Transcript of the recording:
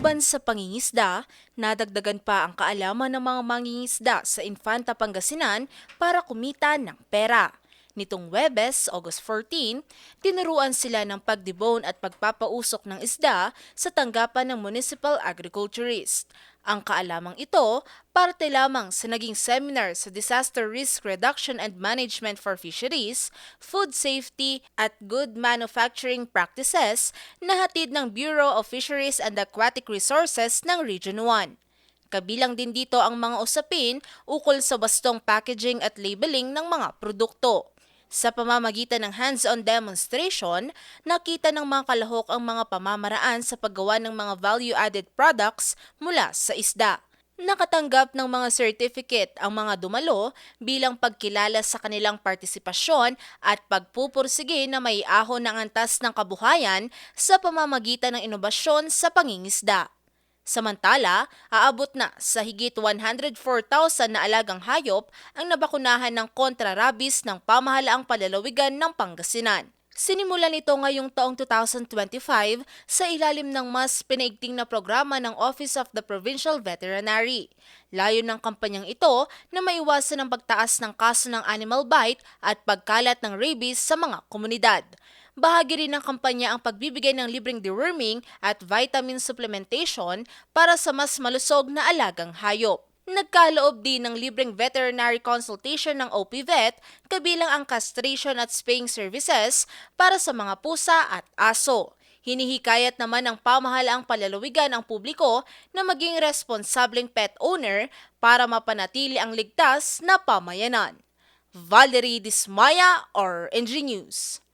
Maliban sa pangingisda, nadagdagan pa ang kaalaman ng mga mangingisda sa Infanta Pangasinan para kumita ng pera. Nitong Webes, August 14, tinuruan sila ng pagdibon at pagpapausok ng isda sa tanggapan ng municipal agriculturist. Ang kaalamang ito, parte lamang sa naging seminar sa Disaster Risk Reduction and Management for Fisheries, Food Safety at Good Manufacturing Practices na hatid ng Bureau of Fisheries and Aquatic Resources ng Region 1. Kabilang din dito ang mga usapin ukol sa bastong packaging at labeling ng mga produkto. Sa pamamagitan ng hands-on demonstration, nakita ng mga kalahok ang mga pamamaraan sa paggawa ng mga value-added products mula sa isda. Nakatanggap ng mga certificate ang mga dumalo bilang pagkilala sa kanilang partisipasyon at pagpupursige na may ahon ng antas ng kabuhayan sa pamamagitan ng inobasyon sa pangingisda. Samantala, aabot na sa higit 104,000 na alagang hayop ang nabakunahan ng kontra-rabies ng pamahalaang palalawigan ng Pangasinan. Sinimulan ito ngayong taong 2025 sa ilalim ng mas pinaigting na programa ng Office of the Provincial Veterinary. Layo ng kampanyang ito na maiwasan ang pagtaas ng kaso ng animal bite at pagkalat ng rabies sa mga komunidad. Bahagi rin ng kampanya ang pagbibigay ng libreng deworming at vitamin supplementation para sa mas malusog na alagang hayop. Nagkaloob din ng libreng veterinary consultation ng OPVET kabilang ang castration at spaying services para sa mga pusa at aso. Hinihikayat naman ng pamahalaang palalawigan ang publiko na maging responsableng pet owner para mapanatili ang ligtas na pamayanan. Valerie Dismaya or NG News.